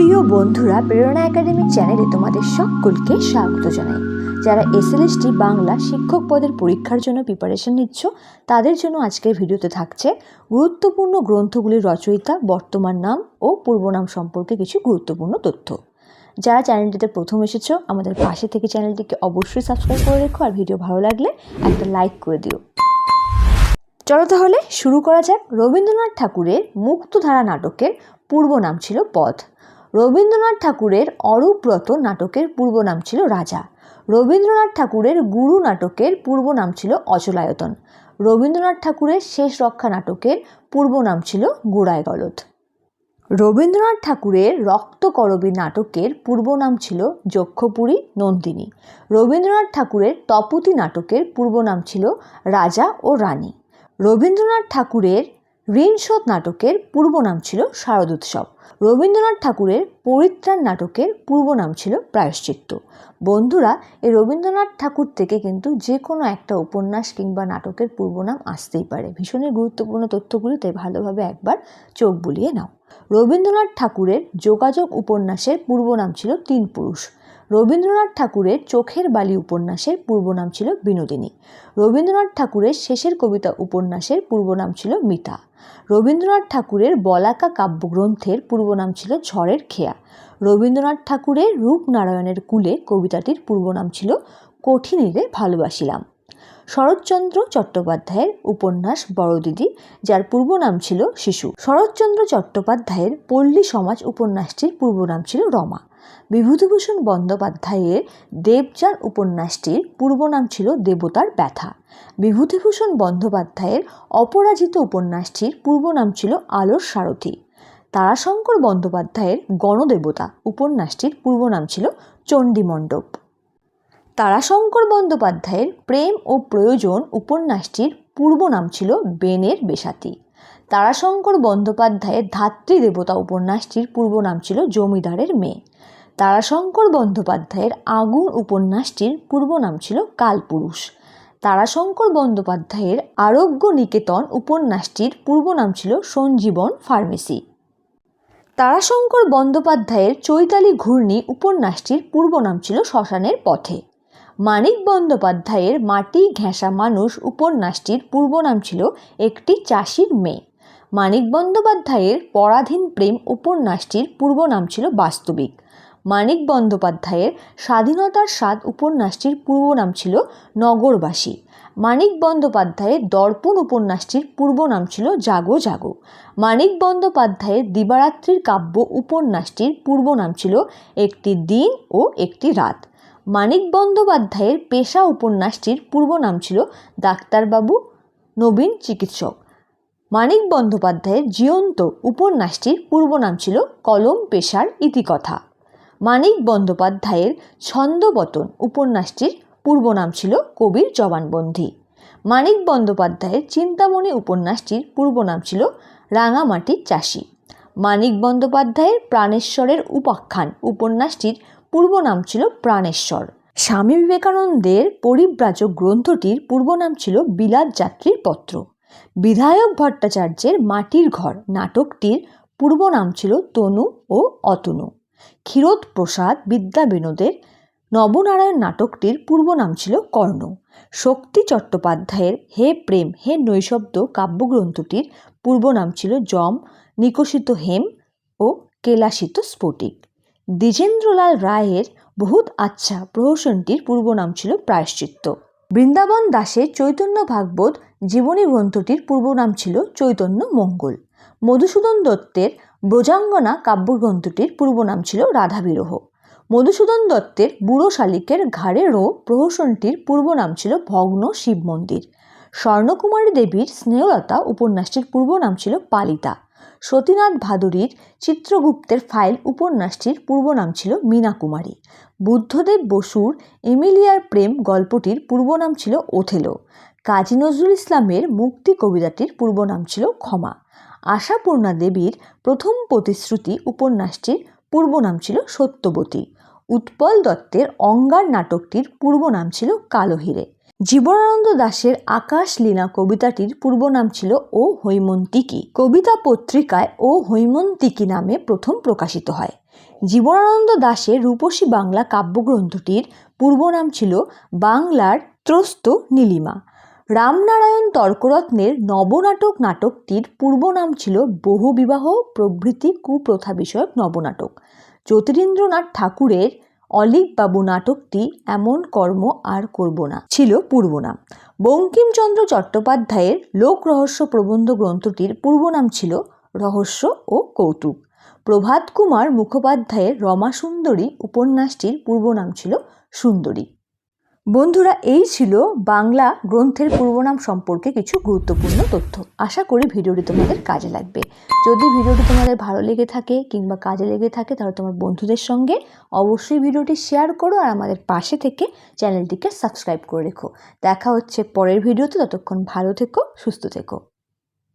প্রিয় বন্ধুরা, প্রেরণা একাডেমি চ্যানেলে তোমাদের সকলকে স্বাগত জানাই। যারা এসএলএসটি বাংলা শিক্ষক পদের পরীক্ষার জন্য প্রিপারেশন নিচ্ছ, তাদের জন্য আজকের ভিডিওতে থাকছে গুরুত্বপূর্ণ গ্রন্থগুলির রচয়িতা, বর্তমান নাম ও পূর্বনাম সম্পর্কে কিছু গুরুত্বপূর্ণ তথ্য। যারা চ্যানেলটিতে প্রথম এসেছ, আমাদের পাশে থেকে চ্যানেলটিকে অবশ্যই সাবস্ক্রাইব করে রেখো আর ভিডিও ভালো লাগলে একটা লাইক করে দিও। চলো তাহলে শুরু করা যাক। রবীন্দ্রনাথ ঠাকুরের মুক্তধারা নাটকের পূর্ব নাম ছিল পথ। রবীন্দ্রনাথ ঠাকুরের অরূপব্রত নাটকের পূর্ব নাম ছিল রাজা। রবীন্দ্রনাথ ঠাকুরের গুরু নাটকের পূর্ব নাম ছিল অচলায়তন। রবীন্দ্রনাথ ঠাকুরের শেষ রক্ষা নাটকের পূর্ব নাম ছিল গোড়ায় গলদ। রবীন্দ্রনাথ ঠাকুরের রক্তকরবী নাটকের পূর্ব নাম ছিল যক্ষপুরী নন্দিনী। রবীন্দ্রনাথ ঠাকুরের তপতি নাটকের পূর্ব নাম ছিল রাজা ও রানী। রবীন্দ্রনাথ ঠাকুরের ঋণশোধ নাটকের পূর্ব নাম ছিল শারদোৎসব রবীন্দ্রনাথ ঠাকুরের পরিত্রাণ নাটকের পূর্ব নাম ছিল প্রায়শ্চিত্ত। বন্ধুরা, এই রবীন্দ্রনাথ ঠাকুর থেকে কিন্তু যে কোনো একটা উপন্যাস কিংবা নাটকের পূর্ব নাম আসতেই পারে। ভীষণই গুরুত্বপূর্ণ তথ্যগুলি, তাই ভালোভাবে একবার চোখ বুলিয়ে নাও। রবীন্দ্রনাথ ঠাকুরের যোগাযোগ উপন্যাসের পূর্ব নাম ছিল তিন পুরুষ। রবীন্দ্রনাথ ঠাকুরের চোখের বালি উপন্যাসের পূর্ব নাম ছিল বিনোদিনী। রবীন্দ্রনাথ ঠাকুরের শেষের কবিতা উপন্যাসের পূর্ব নাম ছিল মিতা। রবীন্দ্রনাথ ঠাকুরের বলাকা কাব্যগ্রন্থের পূর্ব নাম ছিল ঝড়ের খেয়া। রবীন্দ্রনাথ ঠাকুরের রূপনারায়ণের কুলে কবিতাটির পূর্ব নাম ছিল কঠিনীরে ভালোবাসিলাম। শরৎচন্দ্র চট্টোপাধ্যায়ের উপন্যাস বড়দিদি, যার পূর্ব নাম ছিল শিশু। শরৎচন্দ্র চট্টোপাধ্যায়ের পল্লী সমাজ উপন্যাসটির পূর্ব নাম ছিল রমা। বিভূতিভূষণ বন্দ্যোপাধ্যায়ের দেবযান উপন্যাসটির পূর্ব নাম ছিল দেবতার ব্যথা। বিভূতিভূষণ বন্দ্যোপাধ্যায়ের অপরাজিত উপন্যাসটির পূর্ব নাম ছিল আলোর সারথী। তারাশঙ্কর বন্দ্যোপাধ্যায়ের গণদেবতা উপন্যাসটির পূর্ব নাম ছিল চণ্ডীমণ্ডপ। তারাশঙ্কর বন্দ্যোপাধ্যায়ের প্রেম ও প্রয়োজন উপন্যাসটির পূর্ব নাম ছিল বেনের বেশাতি। তারাশঙ্কর বন্দ্যোপাধ্যায়ের ধাত্রী দেবতা উপন্যাসটির পূর্ব নাম ছিল জমিদারের মেয়ে। তারাশঙ্কর বন্দ্যোপাধ্যায়ের আগুন উপন্যাসটির পূর্ব নাম ছিল কালপুরুষ। তারাশঙ্কর বন্দ্যোপাধ্যায়ের আরোগ্য নিকেতন উপন্যাসটির পূর্ব নাম ছিল সঞ্জীবন ফার্মেসি। তারাশঙ্কর বন্দ্যোপাধ্যায়ের চৈতালি ঘূর্ণি উপন্যাসটির পূর্ব নাম ছিল শ্মশানের পথে। মানিক বন্দ্যোপাধ্যায়ের মাটি ঘেঁষা মানুষ উপন্যাসটির পূর্ব নাম ছিল একটি চাষির মেয়ে। মানিক বন্দ্যোপাধ্যায়ের পরাধীন প্রেম উপন্যাসটির পূর্ব নাম ছিল বাস্তবিক। মানিক বন্দ্যোপাধ্যায়ের স্বাধীনতার স্বাদ উপন্যাসটির পূর্ব নাম ছিল নগরবাসী। মানিক বন্দ্যোপাধ্যায়ের দর্পণ উপন্যাসটির পূর্ব নাম ছিল জাগো জাগো। মানিক বন্দ্যোপাধ্যায়ের দিবারাত্রির কাব্য উপন্যাসটির পূর্ব নাম ছিল একটি দিন ও একটি রাত। মানিক বন্দ্যোপাধ্যায়ের পেশা উপন্যাসটির পূর্ব নাম ছিল ডাক্তারবাবু, নবীন চিকিৎসক। মানিক বন্দ্যোপাধ্যায়ের জীয়ন্ত উপন্যাসটির পূর্ব নাম ছিল কলম, পেশার ইতিকথা। মানিক বন্দ্যোপাধ্যায়ের ছন্দবতন উপন্যাসটির পূর্ব নাম ছিল কবির জবানবন্দি। মানিক বন্দ্যোপাধ্যায়ের চিন্তামণি উপন্যাসটির পূর্ব নাম ছিল রাঙামাটির চাষি। মানিক বন্দ্যোপাধ্যায়ের প্রাণেশ্বরের উপাখ্যান উপন্যাসটির পূর্ব নাম ছিল প্রাণেশ্বর। স্বামী বিবেকানন্দের পরিব্রাজক গ্রন্থটির পূর্ব নাম ছিল বিলাত যাত্রীর পত্র। বিধায়ক ভট্টাচার্যের মাটির ঘর নাটকটির পূর্ব নাম ছিল তনু ও অতনু। ক্ষীরোদ প্রসাদ বিদ্যা বিনোদের নবনারায়ণ নাটকটির পূর্ব নাম ছিল কর্ণ। শক্তি চট্টোপাধ্যায়ের হে প্রেম, হে নৈশব্দ কাব্যগ্রন্থটির পূর্ব নাম ছিল যম নিকশিত হেম ও কেলাসিত স্ফটিক। দ্বিজেন্দ্রলাল রায়ের বহুত আচ্ছা প্রহসনটির পূর্ব নাম ছিল প্রায়শ্চিত্ত। বৃন্দাবন দাসের চৈতন্য ভাগবত জীবনী গ্রন্থটির পূর্ব নাম ছিল চৈতন্য মঙ্গল। মধুসূদন দত্তের ব্রজাঙ্গনা কাব্যগ্রন্থটির পূর্ব নাম ছিল রাধাবিরহ। মধুসূদন দত্তের বুড়ো শালিকের ঘাড়ে রো প্রহসনটির পূর্ব নাম ছিল ভগ্ন শিব মন্দির। স্বর্ণকুমারী দেবীর স্নেহলতা উপন্যাসটির পূর্ব নাম ছিল পালিতা। সতীনাথ ভাদুরীর চিত্রগুপ্তের ফাইল উপন্যাসটির পূর্ব নাম ছিল মীনা কুমারী বুদ্ধদেব বসুর এমিলিয়ার প্রেম গল্পটির পূর্ব নাম ছিল ওথেলো। কাজী নজরুল ইসলামের মুক্তি কবিতাটির পূর্ব নাম ছিল ক্ষমা। আশাপূর্ণা দেবীর প্রথম প্রতিশ্রুতি উপন্যাসটির পূর্ব নাম ছিল সত্যবতী। উৎপল দত্তের অঙ্গার নাটকটির পূর্ব নাম ছিল কালোহিরে। জীবনানন্দ দাশের আকাশ লীলা কবিতাটির পূর্ব নাম ছিল ও হৈমন্তিকী। কবিতা পত্রিকায় ও হৈমন্তিকী নামে প্রথম প্রকাশিত হয়। জীবনানন্দ দাশের রূপসী বাংলা কাব্যগ্রন্থটির পূর্ব নাম ছিল বাংলার ত্রস্ত নীলিমা। রামনারায়ণ তর্করত্নের নবনাটক নাটকটির পূর্ব নাম ছিল বহুবিবাহ প্রভৃতি কুপ্রথা বিষয়ক নবনাটক। জ্যোতিরিন্দ্রনাথ ঠাকুরের অলিকবাবু নাটকটি এমন কর্ম আর করব না, ছিল পূর্ব নাম বঙ্কিমচন্দ্র চট্টোপাধ্যায়ের লোক রহস্য প্রবন্ধ গ্রন্থটির পূর্ব নাম ছিল রহস্য ও কৌতুক। প্রভাত কুমার মুখোপাধ্যায়ের রমাসুন্দরী উপন্যাসটির পূর্ব নাম ছিল সুন্দরী। বন্ধুরা, এই ছিল বাংলা গ্রন্থের পূর্বনাম সম্পর্কে কিছু গুরুত্বপূর্ণ তথ্য। আশা করি ভিডিওটি তোমাদের কাজে লাগবে। যদি ভিডিওটি তোমাদের ভালো লেগে থাকে কিংবা কাজে লেগে থাকে, তাহলে তোমার বন্ধুদের সঙ্গে অবশ্যই ভিডিওটি শেয়ার করো আর আমাদের পাশে থেকে চ্যানেলটিকে সাবস্ক্রাইব করে রেখো। দেখা হচ্ছে পরের ভিডিওতে। ততক্ষণ ভালো থেকো, সুস্থ থেকো।